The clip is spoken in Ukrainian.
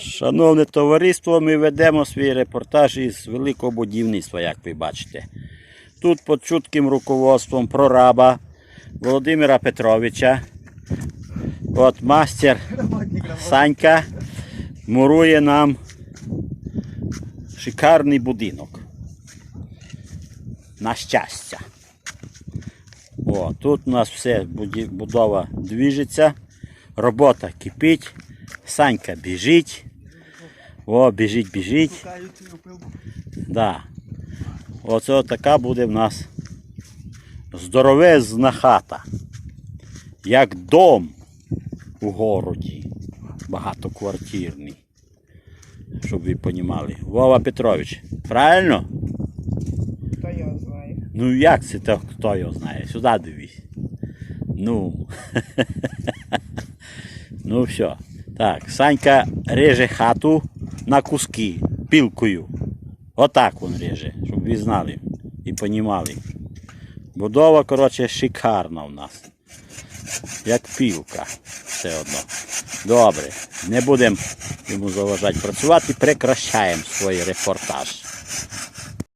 Шановне товариство, ми ведемо свій репортаж із великого будівництва, як ви бачите. Тут під чутким руководством прораба Володимира Петровича. От мастер Санька мурує нам шикарний будинок. На щастя. О, тут у нас все будова двіжиться, робота кипить, Санька біжить. О, біжить, біжить. Да. Оце така буде в нас здоровезна хата. Як дом у городі. Багатоквартирний. Щоб ви понімали. Вова Петрович, правильно? Хто його знає? Ну як це то, хто його знає? Сюди дивись. Ну. ну все. Так, Санька реже хату на куски пілкою. Отак він реже, щоб ви знали і розуміли. Будова, коротше, шикарна у нас. Як пілка. Все одно. Добре. Не будемо йому заважати працювати, прекращаємо свій репортаж.